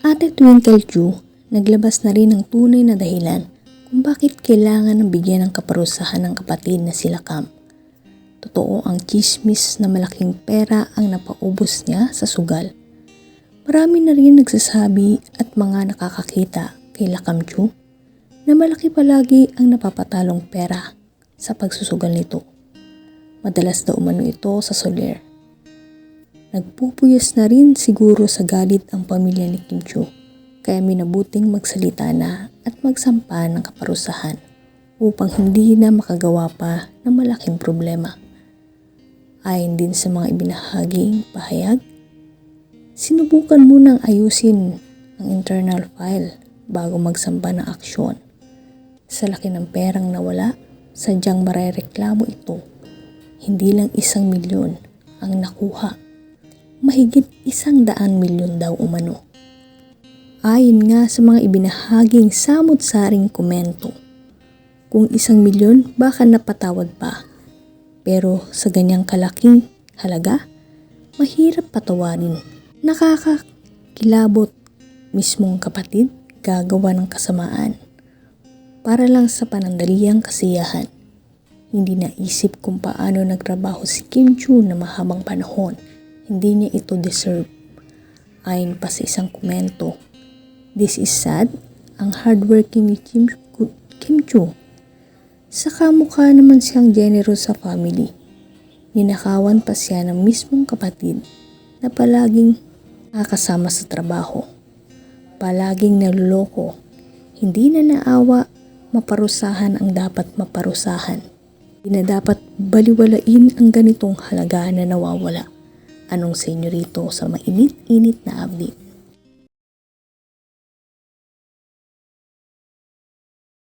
Ate Twinkle Chu, naglabas na rin ng tunay na dahilan kung bakit kailangan ng bigyan ng kaparusahan ng kapatid na sila Cam. Totoo ang chismis na malaking pera ang napaubos niya sa sugal. Marami na rin nagsasabi at mga nakakakita kay Lakam Chu na malaki palagi ang napapatalong pera sa pagsusugal nito. Madalas daw umano ito sa Soler. Nagpupuyas na rin siguro sa galit ang pamilya ni Kim Chu kaya minabuting magsalita na at magsampa ng kaparusahan upang hindi na makagawa pa ng malaking problema. Ayon din sa mga ibinahaging pahayag, sinubukan munang ayusin ang internal file bago magsampa ng aksyon. Sa laki ng perang nawala, sadyang marereklamo ito. Hindi lang isang milyon ang nakuha. Mahigit isang daan milyon daw umano. Ayon nga sa mga ibinahaging samot-saring komento, kung isang milyon baka napatawad pa. Pero sa ganyang kalaking halaga, mahirap patawarin. Nakakakilabot mismong kapatid gagawa ng kasamaan para lang sa panandaliang kasiyahan. Hindi naisip kung paano nagtrabaho si Kim Chu na mahabang panahon. Hindi niya ito deserve. Ayon pa sa isang komento, This is sad, ang hardworking ni Kim, Kim Chu. Saka mukha naman siyang generous sa family. Ninakawan pa siya ng mismong kapatid na palaging nakasama sa trabaho. Palaging naluloko. Hindi na naawa maparusahan ang dapat maparusahan. Hindi na dapat baliwalain ang ganitong halaga na nawawala. Anong senyorito sa mainit-init na update?